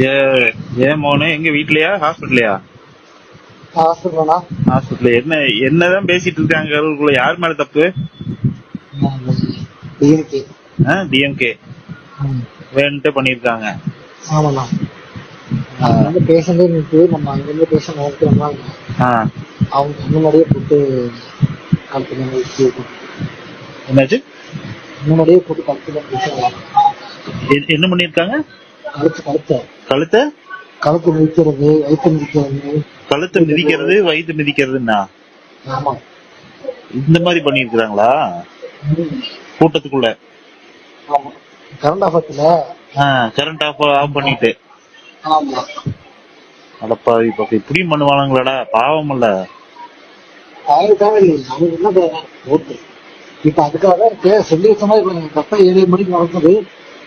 ஏ ஏன் மோனு எங்க வீட்லயா? ஹாஸ்பிட்டலையா ஹாஸ்பிட்டலா ஹாஸ்பிட்டல் என்ன என்னதான் பேசிட்டு இருக்காங்க அவங்களுக்குள்ள யார் மேல தப்பு? டிஎம்கே டிஎம்கே வேணுன்ட்டு பண்ணிருக்காங்க ஆமாண்ணா. பேஷண்டே நின்று நம்ம அங்கிருந்து பேஷண்ட் நோக்கிறோம்னா அவங்க முன்னாடியே போட்டு வச்சு என்னாச்சு? முன்னாடியே போட்டு எ- என்ன பண்ணிருக்காங்க கழுத்து கழுத்த கழுத்தை கழுத்து மிதிக்கிறது வயிற்று மிதிக்கிறது. கழுத்தை மிதிக்கிறது வயிற்று மிதிக்கிறதுன்னா? ஆமா. இந்த மாதிரி பண்ணிருக்காங்களா ம். கூட்டத்துக்குள்ள கரண்ட் ஆஃபத்துல கரண்ட் ஆஃப் ஆஃப் பண்ணிட்டு. ஆமா. அடப்பாவி பக்கம் இப்படியும் பண்ணுவானுங்களாடா. பாவம் இல்ல. இப்ப அதுக்காக சொல்லி வச்ச மாதிரி ஏழு மணிக்கு நடக்குது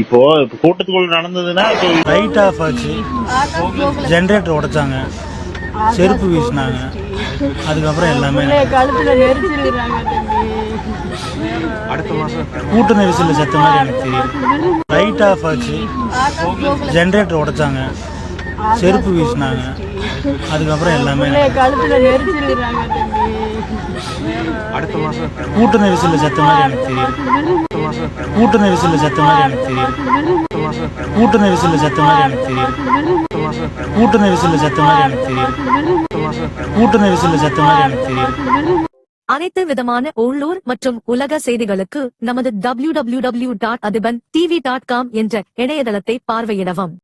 இப்போ கூட்டத்துக்குள்ள நடந்ததுன்னா இப்போ லைட் ஆஃப் ஆச்சு. ஜென்ரேட்டர் உடைச்சாங்க. செருப்பு வீசினாங்க. அதுக்கப்புறம் எல்லாமே கூட்ட நெரிசலில் செத்த மாதிரி எனக்கு தெரியுது. லைட் ஆஃப் ஆச்சு. ஜென்ரேட்டர் உடைச்சாங்க. செருப்பு வீசினாங்க. அதுக்கப்புறம் எல்லாமே கழுத்துல நெரிச்சிருக்கிறாங்க கூட்ட நெரிசலில் செத்த மாதிரி எனக்கு தெரியுது கூட்ட நெரிசலில் செத்த மாதிரி எனக்கு தெரியுது கூட்ட நெரிசலில் செத்த மாதிரி எனக்கு தெரியுது கூட்ட நெரிசலில் செத்த மாதிரி எனக்கு தெரியுது கூட்ட நெரிசலில் செத்த மாதிரி எனக்கு தெரியுது அனைத்து விதமான உள்ளூர் மற்றும் உலக செய்திகளுக்கு நமது www.adiban tv.com என்ற இணையதளத்தை பார்வையிடவும்.